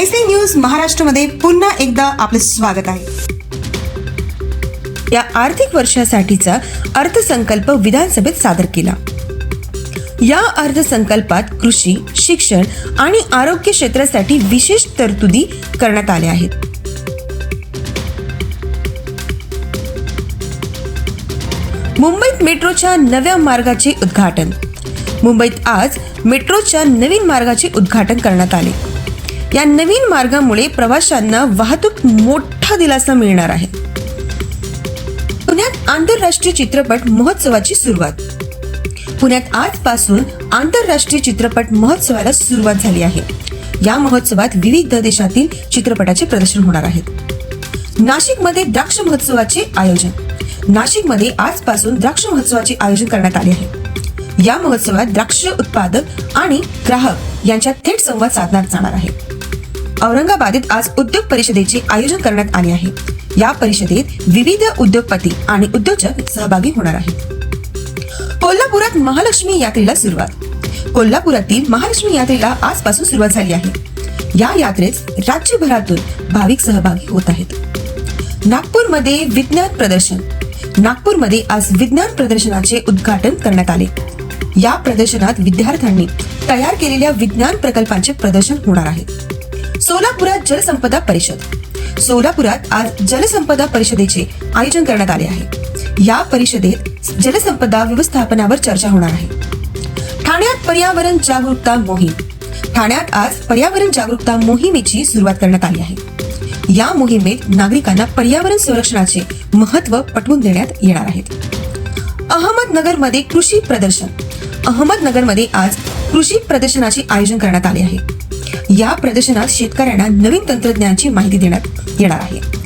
S A news महाराष्ट्रमध्ये पुन्हा एकदा आपलं स्वागत आहे. या आर्थिक वर्षासाठीचा अर्थसंकल्प विधानसभेत सादर केला. या अर्थसंकल्पात कृषी शिक्षण आणि आरोग्य क्षेत्रासाठी विशेष तरतुदी करण्यात आल्या आहेत. मुंबईत मेट्रोच्या नव्या मार्गाचे उद्घाटन. मुंबईत आज मेट्रोच्या नवीन मार्गाचे उद्घाटन करण्यात आले. या नवीन मार्गामुळे प्रवाशांना वाहतूक मोठा दिलासा मिळणार आहे. पुण्यात आंतरराष्ट्रीय चित्रपट महोत्सवाची सुरुवात. पुण्यात आजपासून आंतरराष्ट्रीय चित्रपट महोत्सवाला सुरुवात झाली आहे. या महोत्सवात विविध देशातील चित्रपटाचे प्रदर्शन होणार आहेत नाशिकमध्ये द्राक्ष महोत्सवाचे आयोजन. नाशिकमध्ये आजपासून द्राक्ष महोत्सवाचे आयोजन करण्यात आले आहे. या महोत्सवात द्राक्ष उत्पादक आणि ग्राहक यांच्यात थेट संवाद साधण्यात जाणार आहे. औरंगाबादेत आज उद्योग परिषदेचे आयोजन करण्यात आले आहे. या परिषदेत विविध उद्योगपती आणि उद्योजक सहभागी होणार आहेत. कोल्हापुरात महालक्ष्मी यात्रेला सुरुवात. कोल्हापुरातील महालक्ष्मी यात्रेला आजपासून सुरुवात झाली आहे. या यात्रेत राज्यभरातून भाविक सहभागी होत आहेत. नागपूरमध्ये विज्ञान प्रदर्शन. नागपूरमध्ये आज विज्ञान प्रदर्शनाचे उद्घाटन करण्यात आले. या प्रदर्शनात विद्यार्थ्यांनी तयार केलेल्या विज्ञान प्रकल्पांचे प्रदर्शन होणार आहे. सोलापुरात जलसंपदा परिषद. सोलापुरात आज जलसंपदा परिषदेचे आयोजन करण्यात आले आहे. या परिषदेत जलसंपदा व्यवस्थापनावर चर्चा होणार आहे. ठाण्यात पर्यावरण जागरूकता मोहीम. ठाण्यात आज पर्यावरण जागरूकता मोहिमेची सुरुवात करण्यात आली आहे. या मोहिमेत नागरिकांना पर्यावरण संरक्षणाचे महत्त्व पटवून देण्यात येणार आहेत. अहमदनगरमध्ये कृषी प्रदर्शन. अहमदनगरमध्ये आज कृषी प्रदर्शनाचे आयोजन करण्यात आले आहे. या प्रदर्शनात शेतकऱ्यांना नवीन तंत्रज्ञानाची माहिती देण्यात येणार आहे.